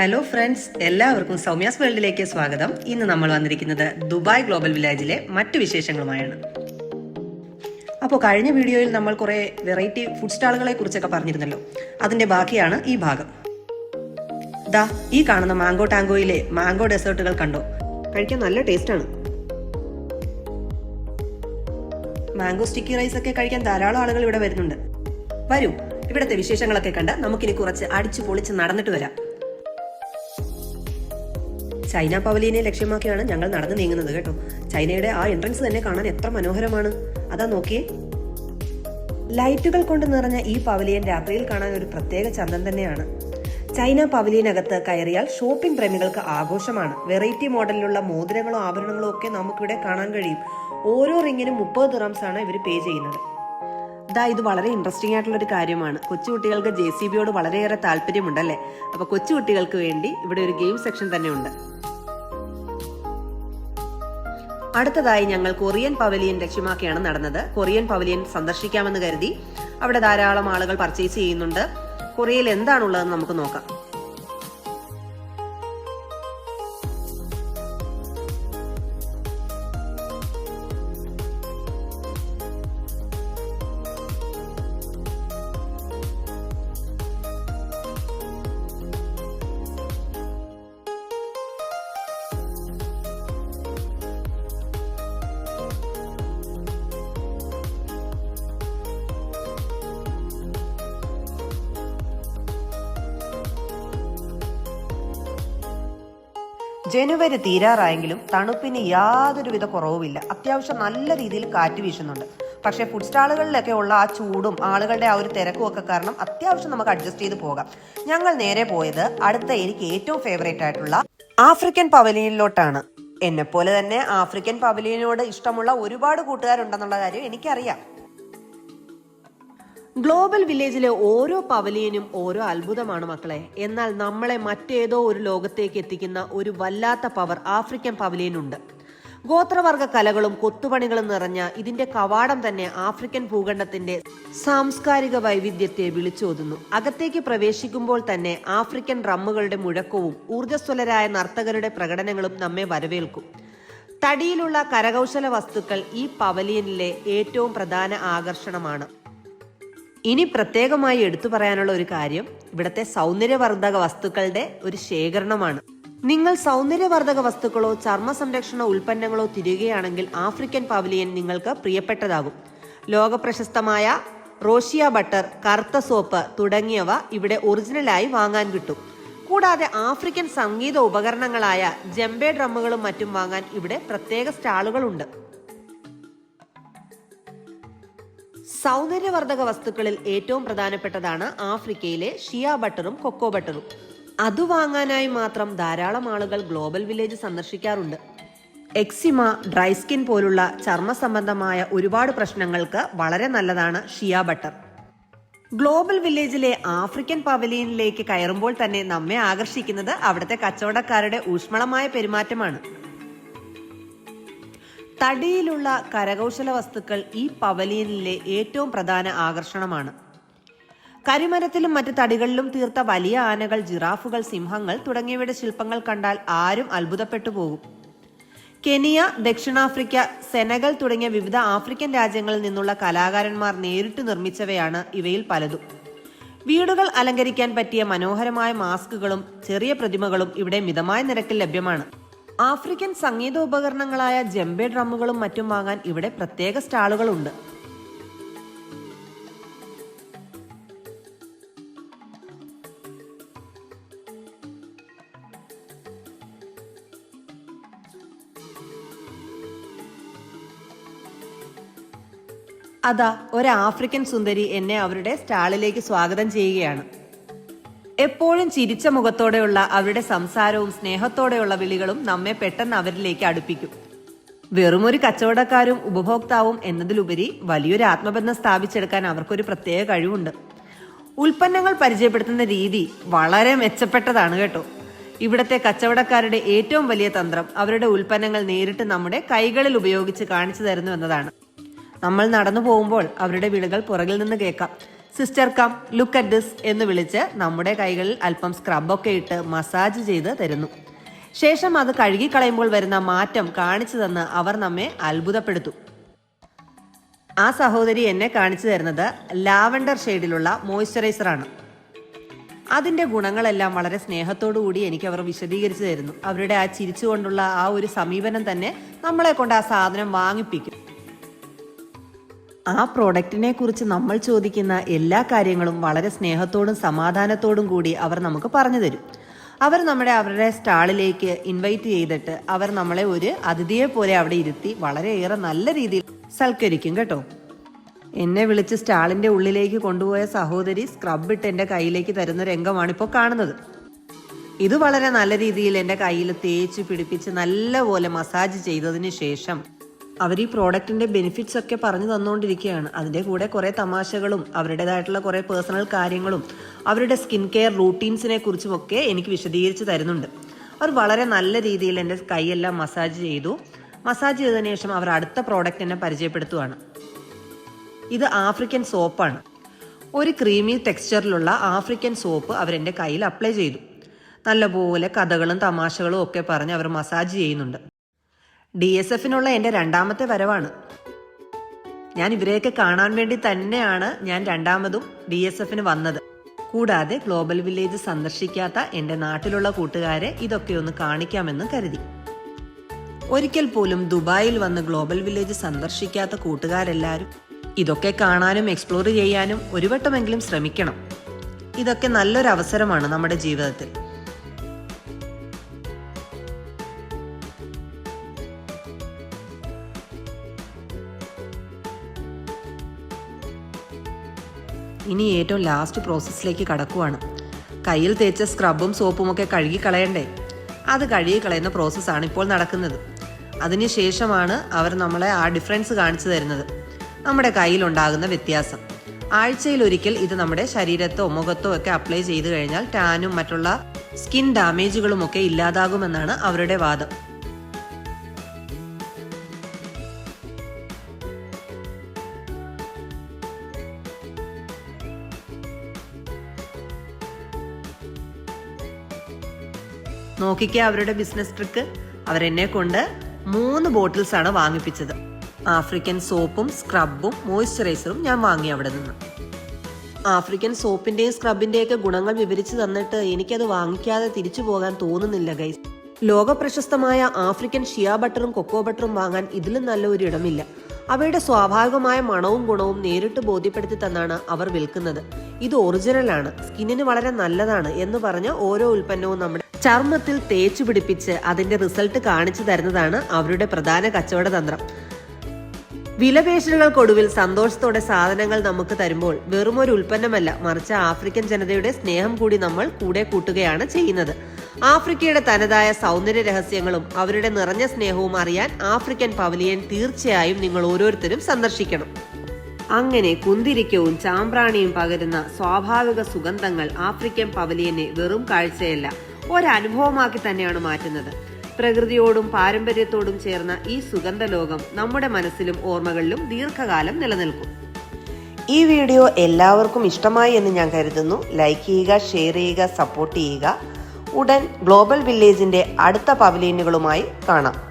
Hello friends എല്ലാവർക്കും സൗമ്യാസ് വേൾഡിലേക്ക് സ്വാഗതം. ഇന്ന് നമ്മൾ വന്നിരിക്കുന്നത് ദുബായ് ഗ്ലോബൽ വില്ലേജിലെ മറ്റു വിശേഷങ്ങളുമായാണ്. അപ്പോൾ കഴിഞ്ഞ വീഡിയോയിൽ നമ്മൾ കുറേ വെറൈറ്റി ഫുഡ് സ്റ്റാളുകളെ കുറിച്ചൊക്കെ പറഞ്ഞിരുന്നല്ലോ. അതിന്റെ ബാക്കിയാണ് ഈ ഭാഗം. ദാ ഈ കാണുന്ന മാംഗോ ടാങ്കോയിലെ മാംഗോ ഡെസേർട്ടുകൾ കണ്ടോ? കഴിക്കാൻ നല്ല ടേസ്റ്റാണ്. മാംഗോ സ്റ്റിക്കി റൈസ് ഒക്കെ കഴിക്കാൻ ധാരാളം ആളുകൾ ഇവിടെ വരുന്നുണ്ട്. വരൂ ഇവിടുത്തെ വിശേഷങ്ങളൊക്കെ കണ്ട് നമുക്കിനി കുറച്ച് അടിച്ചു പൊളിച്ച് നടന്നിട്ട് വരാം. ചൈന പവലിയനെ ലക്ഷ്യമാക്കിയാണ് ഞങ്ങൾ നടന്നു നീങ്ങുന്നത് കേട്ടോ. ചൈനയുടെ ആ എൻട്രൻസ് തന്നെ കാണാൻ എത്ര മനോഹരമാണ്. അതാ നോക്കിയേ. ലൈറ്റുകൾ കൊണ്ട് നിറഞ്ഞ ഈ പവലിയൻ രാത്രിയിൽ കാണാൻ ഒരു പ്രത്യേക ചന്തം തന്നെയാണ്. ചൈന പവലിയനകത്ത് കയറിയാൽ ഷോപ്പിംഗ് പ്രേമികൾക്ക് ആഘോഷമാണ്. വെറൈറ്റി മോഡലിലുള്ള മോതിരങ്ങളോ ആഭരണങ്ങളോ ഒക്കെ നമുക്കിവിടെ കാണാൻ കഴിയും. ഓരോ റിങ്ങിനും മുപ്പത് ആണ് ഇവർ പേ ചെയ്യുന്നത്. ഇതാ ഇത് വളരെ ഇൻട്രസ്റ്റിംഗ് ആയിട്ടുള്ള ഒരു കാര്യമാണ്. കൊച്ചുകുട്ടികൾക്ക് ജെ സി ബിയോട് വളരെയേറെ താല്പര്യമുണ്ടല്ലേ? അപ്പൊ കൊച്ചുകുട്ടികൾക്ക് വേണ്ടി ഇവിടെ ഒരു ഗെയിം സെക്ഷൻ തന്നെ ഉണ്ട് അടുത്തതായി ഞങ്ങൾ കൊറിയൻ പവലിയൻ ലക്ഷ്യമാക്കിയാണ് നടന്നത്. കൊറിയൻ പവലിയൻ സന്ദർശിക്കാമെന്ന് കരുതി അവിടെ ധാരാളം ആളുകൾ പർച്ചേസ് ചെയ്യുന്നുണ്ട്. കൊറിയയിൽ എന്താണുള്ളതെന്ന് നമുക്ക് നോക്കാം. ജനുവരി തീരാറായെങ്കിലും തണുപ്പിന് യാതൊരുവിധ കുറവുമില്ല. അത്യാവശ്യം നല്ല രീതിയിൽ കാറ്റ് വീശുന്നുണ്ട്. പക്ഷേ ഫുഡ് സ്റ്റാളുകളിലൊക്കെ ഉള്ള ആ ചൂടും ആളുകളുടെ ആ ഒരു തിരക്കും ഒക്കെ കാരണം അത്യാവശ്യം നമുക്ക് അഡ്ജസ്റ്റ് ചെയ്ത് പോകാം. ഞങ്ങൾ നേരെ പോയത് അടുത്ത എനിക്ക് ഏറ്റവും ഫേവറേറ്റ് ആയിട്ടുള്ള ആഫ്രിക്കൻ പവലിയനിലോട്ടാണ്. എന്നെപ്പോലെ പോലെ തന്നെ ആഫ്രിക്കൻ പവലിയനോട് ഇഷ്ടമുള്ള ഒരുപാട് കൂട്ടുകാരുണ്ടെന്നുള്ള കാര്യം എനിക്കറിയാം. ഗ്ലോബൽ വില്ലേജിലെ ഓരോ പവലിയനും ഓരോ അത്ഭുതമാണ് മക്കളെ. എന്നാൽ നമ്മളെ മറ്റേതോ ഒരു ലോകത്തേക്ക് എത്തിക്കുന്ന ഒരു വല്ലാത്ത പവർ ആഫ്രിക്കൻ പവലിയനുണ്ട്. ഗോത്രവർഗ കലകളും കൊത്തുപണികളും നിറഞ്ഞ ഇതിന്റെ കവാടം തന്നെ ആഫ്രിക്കൻ ഭൂഖണ്ഡത്തിന്റെ സാംസ്കാരിക വൈവിധ്യത്തെ വിളിച്ചോതുന്നു. അകത്തേക്ക് പ്രവേശിക്കുമ്പോൾ തന്നെ ആഫ്രിക്കൻ റമ്മുകളുടെ മുഴക്കവും ഊർജസ്വലരായ നർത്തകരുടെ പ്രകടനങ്ങളും നമ്മെ വരവേൽക്കും. തടിയിലുള്ള കരകൗശല വസ്തുക്കൾ ഈ പവലിയനിലെ ഏറ്റവും പ്രധാന ആകർഷണമാണ്. ഇനി പ്രത്യേകമായി എടുത്തു പറയാനുള്ള ഒരു കാര്യം ഇവിടുത്തെ സൗന്ദര്യവർദ്ധക വസ്തുക്കളുടെ ഒരു ശേഖരണമാണ്. നിങ്ങൾ സൗന്ദര്യവർദ്ധക വസ്തുക്കളോ ചർമ്മ സംരക്ഷണ ഉൽപ്പന്നങ്ങളോ തിരികെയാണെങ്കിൽ ആഫ്രിക്കൻ പവലിയൻ നിങ്ങൾക്ക് പ്രിയപ്പെട്ടതാകും. ലോകപ്രശസ്തമായ റോഷിയ ബട്ടർ കറുത്ത സോപ്പ് തുടങ്ങിയവ ഇവിടെ ഒറിജിനലായി വാങ്ങാൻ കിട്ടും. കൂടാതെ ആഫ്രിക്കൻ സംഗീത ഉപകരണങ്ങളായ ജംബെ ഡ്രമ്മുകളും മറ്റും വാങ്ങാൻ ഇവിടെ പ്രത്യേക സ്റ്റാളുകളുണ്ട്. സൗന്ദര്യവർദ്ധക വസ്തുക്കളിൽ ഏറ്റവും പ്രധാനപ്പെട്ടതാണ് ആഫ്രിക്കയിലെ ഷിയ ബട്ടറും കൊക്കോ ബട്ടറും. അത് വാങ്ങാനായി മാത്രം ധാരാളം ആളുകൾ ഗ്ലോബൽ വില്ലേജ് സന്ദർശിക്കാറുണ്ട്. എക്സിമ ഡ്രൈ സ്കിൻ പോലുള്ള ചർമ്മ സംബന്ധമായ ഒരുപാട് പ്രശ്നങ്ങൾക്ക് വളരെ നല്ലതാണ് ഷിയ ബട്ടർ. ഗ്ലോബൽ വില്ലേജിലെ ആഫ്രിക്കൻ പവലിയനിലേക്ക് കയറുമ്പോൾ തന്നെ നമ്മെ ആകർഷിക്കുന്നത് അവിടുത്തെ കച്ചവടക്കാരുടെ ഊഷ്മളമായ പെരുമാറ്റമാണ്. തടിയിലുള്ള കരകൗശല വസ്തുക്കൾ ഈ പവലിയനിലെ ഏറ്റവും പ്രധാന ആകർഷണമാണ്. കരിമരത്തിലും മറ്റ് തടികളിലും തീർത്ത വലിയ ആനകൾ ജിറാഫുകൾ സിംഹങ്ങൾ തുടങ്ങിയവയുടെ ശില്പങ്ങൾ കണ്ടാൽ ആരും അത്ഭുതപ്പെട്ടു പോകും. കെനിയ ദക്ഷിണാഫ്രിക്ക സെനഗൽ തുടങ്ങിയ വിവിധ ആഫ്രിക്കൻ രാജ്യങ്ങളിൽ നിന്നുള്ള കലാകാരന്മാർ നേരിട്ട് നിർമ്മിച്ചവയാണ് ഇവയിൽ പലതും. വീടുകൾ അലങ്കരിക്കാൻ പറ്റിയ മനോഹരമായ മാസ്കുകളും ചെറിയ പ്രതിമകളും ഇവിടെ മിതമായ നിരക്കിൽ ലഭ്യമാണ്. ആഫ്രിക്കൻ സംഗീതോപകരണങ്ങളായ ജംബെ ഡ്രമ്മുകളും മറ്റും വാങ്ങാൻ ഇവിടെ പ്രത്യേക സ്റ്റാളുകളുണ്ട്. അതാ ഒരു ആഫ്രിക്കൻ സുന്ദരി എന്നെ അവരുടെ സ്റ്റാളിലേക്ക് സ്വാഗതം ചെയ്യുകയാണ്. എപ്പോഴും ചിരിച്ച മുഖത്തോടെയുള്ള അവരുടെ സംസാരവും സ്നേഹത്തോടെയുള്ള വിളികളും നമ്മെ പെട്ടെന്ന് അവരിലേക്ക് അടുപ്പിക്കും. വെറുമൊരു കച്ചവടക്കാരും ഉപഭോക്താവും എന്നതിലുപരി വലിയൊരു ആത്മബന്ധം സ്ഥാപിച്ചെടുക്കാൻ അവർക്കൊരു പ്രത്യേക കഴിവുണ്ട്. ഉൽപ്പന്നങ്ങൾ പരിചയപ്പെടുത്തുന്ന രീതി വളരെ മെച്ചപ്പെട്ടതാണ് കേട്ടോ. ഇവിടത്തെ കച്ചവടക്കാരുടെ ഏറ്റവും വലിയ തന്ത്രം അവരുടെ ഉൽപ്പന്നങ്ങൾ നേരിട്ട് നമ്മുടെ കൈകളിൽ ഉപയോഗിച്ച് കാണിച്ചു തരുന്നു എന്നതാണ്. നമ്മൾ നടന്നു പോകുമ്പോൾ അവരുടെ വിളികൾ പുറകിൽ നിന്ന് കേൾക്കാം. Sister come look at this എന്ന് വിളിച്ച് നമ്മുടെ കൈകളിൽ അല്പം സ്ക്രബൊക്കെ ഇട്ട് മസാജ് ചെയ്ത് തരുന്നു. ശേഷം അത് കഴുകിക്കളയുമ്പോൾ വരുന്ന മാറ്റം കാണിച്ചു തന്ന് അവർ നമ്മെ അത്ഭുതപ്പെടുത്തും. ആ സഹോദരി എന്നെ കാണിച്ചു തരുന്നത് ലാവൻഡർ ഷെയ്ഡിലുള്ള മോയ്സ്ചറൈസറാണ്. അതിന്റെ ഗുണങ്ങളെല്ലാം വളരെ സ്നേഹത്തോടു കൂടി എനിക്ക് അവർ വിശദീകരിച്ചു തരുന്നു. അവരുടെ ആ ചിരിച്ചുകൊണ്ടുള്ള ആ ഒരു സമീപനം തന്നെ നമ്മളെ കൊണ്ട് ആ സാധനം വാങ്ങിപ്പിക്കും. ആ പ്രോഡക്റ്റിനെ കുറിച്ച് നമ്മൾ ചോദിക്കുന്ന എല്ലാ കാര്യങ്ങളും വളരെ സ്നേഹത്തോടും സമാധാനത്തോടും കൂടി അവർ നമുക്ക് പറഞ്ഞു തരും. അവർ നമ്മുടെ അവരുടെ സ്റ്റാളിലേക്ക് ഇൻവൈറ്റ് ചെയ്തിട്ട് അവർ നമ്മളെ ഒരു അതിഥിയെ പോലെ അവിടെ ഇരുത്തി വളരെയേറെ നല്ല രീതിയിൽ സൽക്കരിക്കും കേട്ടോ. എന്നെ വിളിച്ച് സ്റ്റാളിന്റെ ഉള്ളിലേക്ക് കൊണ്ടുപോയ സഹോദരി സ്ക്രബ് ഇട്ട് എന്റെ കയ്യിലേക്ക് തരുന്ന രംഗമാണ് ഇപ്പോൾ കാണുന്നത്. ഇത് വളരെ നല്ല രീതിയിൽ എന്റെ കയ്യിൽ തേച്ച് പിടിപ്പിച്ച് നല്ലപോലെ മസാജ് ചെയ്തതിന് ശേഷം അവർ ഈ പ്രോഡക്റ്റിന്റെ ബെനിഫിറ്റ്സ് ഒക്കെ പറഞ്ഞു തന്നുകൊണ്ടിരിക്കുകയാണ് അതിന്റെ കൂടെ കുറേ തമാശകളും അവരുടേതായിട്ടുള്ള കുറേ പേഴ്സണൽ കാര്യങ്ങളും അവരുടെ സ്കിൻ കെയർ റൂട്ടീൻസിനെ കുറിച്ചുമൊക്കെ എനിക്ക് വിശദീകരിച്ച് തരുന്നുണ്ട്. അവർ വളരെ നല്ല രീതിയിൽ എന്റെ കൈയെല്ലാം മസാജ് ചെയ്തു. മസാജ് ചെയ്തതിനു ശേഷം അവർ അടുത്ത പ്രോഡക്റ്റ് എന്നെ പരിചയപ്പെടുത്തുവാണ്. ഇത് ആഫ്രിക്കൻ സോപ്പാണ്. ഒരു ക്രീമി ടെക്സ്ചറിലുള്ള ആഫ്രിക്കൻ സോപ്പ് അവരെന്റെ കയ്യിൽ അപ്ലൈ ചെയ്തു. നല്ലപോലെ കഥകളും തമാശകളും ഒക്കെ പറഞ്ഞ് അവർ മസാജ് ചെയ്യുന്നുണ്ട്. ഡി എസ് എഫിനുള്ള എന്റെ രണ്ടാമത്തെ വരവാണ്. ഞാൻ ഇവരെയൊക്കെ കാണാൻ വേണ്ടി തന്നെയാണ് ഞാൻ രണ്ടാമതും ഡി എസ് എഫിന് വന്നത്. കൂടാതെ ഗ്ലോബൽ വില്ലേജ് സന്ദർശിക്കാത്ത എന്റെ നാട്ടിലുള്ള കൂട്ടുകാരെ ഇതൊക്കെ ഒന്ന് കാണിക്കാമെന്ന് കരുതി. ഒരിക്കൽ പോലും ദുബായിൽ വന്ന് ഗ്ലോബൽ വില്ലേജ് സന്ദർശിക്കാത്ത കൂട്ടുകാരെല്ലാവരും ഇതൊക്കെ കാണാനും എക്സ്പ്ലോർ ചെയ്യാനും ഒരു വട്ടമെങ്കിലും ശ്രമിക്കണം. ഇതൊക്കെ നല്ലൊരു അവസരമാണ് നമ്മുടെ ജീവിതത്തിൽ. ഇനി ഏറ്റവും ലാസ്റ്റ് പ്രോസസ്സിലേക്ക് കടക്കുവാണ്. കയ്യിൽ തേച്ച സ്ക്രബും സോപ്പുമൊക്കെ കഴുകി കളയണ്ടേ അത് കഴുകി കളയുന്ന പ്രോസസ്സാണ് ഇപ്പോൾ നടക്കുന്നത്. അതിനുശേഷമാണ് അവർ നമ്മളെ ആ ഡിഫറൻസ് കാണിച്ചു തരുന്നത്. നമ്മുടെ കയ്യിലുണ്ടാകുന്ന വ്യത്യാസം. ആഴ്ചയിൽ ഒരിക്കൽ ഇത് നമ്മുടെ ശരീരത്തോ മുഖത്തോ ഒക്കെ അപ്ലൈ ചെയ്തു കഴിഞ്ഞാൽ ടാനും മറ്റുള്ള സ്കിൻ ഡാമേജുകളും ഒക്കെ ഇല്ലാതാകുമെന്നാണ് അവരുടെ വാദം. നോക്കിക്കേ അവരുടെ ബിസിനസ് ട്രിക്ക് അവരെന്നെ കൊണ്ട് മൂന്ന് ബോട്ടിൽസ് ആണ് വാങ്ങിപ്പിച്ചത്. ആഫ്രിക്കൻ സോപ്പും സ്ക്രബും മോയ്സ്ചറൈസറും ഞാൻ വാങ്ങി അവിടെ നിന്ന്. ആഫ്രിക്കൻ സോപ്പിന്റെയും സ്ക്രബിന്റെയൊക്കെ ഗുണങ്ങൾ വിവരിച്ചു തന്നിട്ട് എനിക്കത് വാങ്ങിക്കാതെ തിരിച്ചു പോകാൻ തോന്നുന്നില്ല ഗൈസ് ലോക പ്രശസ്തമായ ആഫ്രിക്കൻ ഷിയാ ബട്ടറും കൊക്കോ ബട്ടറും വാങ്ങാൻ ഇതിലും നല്ല ഒരു ഇടമില്ല. അവയുടെ സ്വാഭാവികമായ മണവും ഗുണവും നേരിട്ട് ബോധ്യപ്പെടുത്തി തന്നാണ് അവർ വിൽക്കുന്നത്. ഇത് ഒറിജിനലാണ് സ്കിന്നിന് വളരെ നല്ലതാണ് എന്ന് പറഞ്ഞ ഓരോ ഉൽപ്പന്നവും നമ്മുടെ ചർമ്മത്തിൽ തേച്ചു പിടിപ്പിച്ച് അതിന്റെ റിസൾട്ട് കാണിച്ചു തരുന്നതാണ് അവരുടെ പ്രധാന കച്ചവട തന്ത്രം വിലപേശലുകൾക്കൊടുവിൽ സന്തോഷത്തോടെ സാധനങ്ങൾ നമുക്ക് തരുമ്പോൾ വെറും ഒരു ഉൽപ്പന്നമല്ല മറിച്ച് ആഫ്രിക്കൻ ജനതയുടെ സ്നേഹം കൂടി നമ്മൾ കൂടെ കൂട്ടുകയാണ് ചെയ്യുന്നത്. ആഫ്രിക്കയുടെ തനതായ സൗന്ദര്യ രഹസ്യങ്ങളും അവരുടെ നിറഞ്ഞ സ്നേഹവും അറിയാൻ ആഫ്രിക്കൻ പവലിയൻ തീർച്ചയായും നിങ്ങൾ ഓരോരുത്തരും സന്ദർശിക്കണം. അങ്ങനെ കുന്തിരിക്കവും ചാമ്പ്രാണിയും പകരുന്ന സ്വാഭാവിക സുഗന്ധങ്ങൾ ആഫ്രിക്കൻ പവലിയനെ വെറും കാഴ്ചയല്ല. ഒരനുഭവമാക്കി തന്നെയാണ് മാറ്റുന്നത്. പ്രകൃതിയോടും പാരമ്പര്യത്തോടും ചേർന്ന ഈ സുഗന്ധലോകം നമ്മുടെ മനസ്സിലും ഓർമ്മകളിലും ദീർഘകാലം നിലനിൽക്കും. ഈ വീഡിയോ എല്ലാവർക്കും ഇഷ്ടമായി എന്ന് ഞാൻ കരുതുന്നു. ലൈക്ക് ചെയ്യുക ഷെയർ ചെയ്യുക സപ്പോർട്ട് ചെയ്യുക. ഉടൻ ഗ്ലോബൽ വില്ലേജിന്റെ അടുത്ത പവലിയനുകളുമായി കാണാം.